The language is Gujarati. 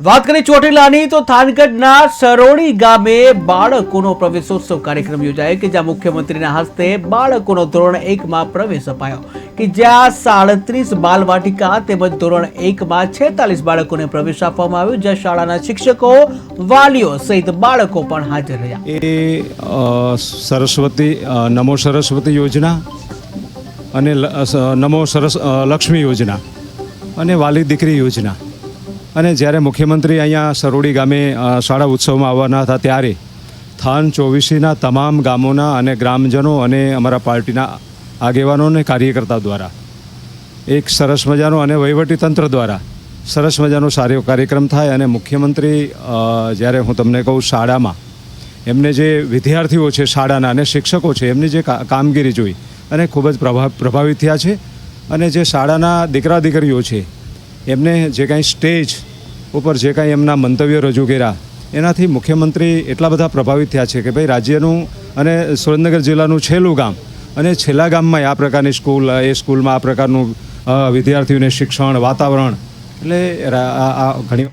વાત કરીએ ચોટીલાની, તો થાનગઢના સરોડી ગામે બાળકોનો પ્રવેશોત્સવ કાર્યક્રમ યોજાયો કે જ્યાં મુખ્યમંત્રીના હસ્તે બાળકોનો ધોરણ એકમાં પ્રવેશ અપાયો. કે જ્યાં સાડત્રીસ બાલવાટિકા તેમજ ધોરણ એકમાં છેતાલીસ બાળકોને પ્રવેશ આપવામાં આવ્યો, જ્યાં શાળાના શિક્ષકો, વાલીઓ સહિત બાળકો પણ હાજર રહ્યા. એ સરસ્વતી નમો સરસ્વતી યોજના અને નમો સરસ લક્ષ્મી યોજના અને વાલી દીકરી યોજના. અને જ્યારે મુખ્યમંત્રી અહીંયા સરોડી ગામે શાળા ઉત્સવમાં આવવાના હતા ત્યારે થાન ચોવીસીના તમામ ગામોના અને ગ્રામજનો અને અમારા પાર્ટીના આગેવાનો અને કાર્યકર્તા દ્વારા, એક સરસ મજાનો અને વહીવટીતંત્ર દ્વારા સરસ મજાનો સારો કાર્યક્રમ થાય અને મુખ્યમંત્રી જ્યારે હું તમને કહું શાળામાં, એમને જે વિદ્યાર્થીઓ છે શાળાના અને શિક્ષકો છે, એમની જે કામગીરી જોઈ અને ખૂબ જ પ્રભાવ પ્રભાવિત થયા છે અને જે શાળાના દીકરા દીકરીઓ છે એમને જે કાંઈ સ્ટેજ ઉપર જે કાંઈ એમના મંતવ્યો રજૂ કર્યા, એનાથી મુખ્યમંત્રી એટલા બધા પ્રભાવિત થયા છે કે ભાઈ રાજ્યનું અને સુરેન્દ્રનગર જિલ્લાનું છેલ્લું ગામ અને છેલ્લા ગામમાં આ પ્રકારની સ્કૂલ, એ સ્કૂલમાં આ પ્રકારનું વિદ્યાર્થીઓને શિક્ષણ, વાતાવરણ, એટલે આ ઘણી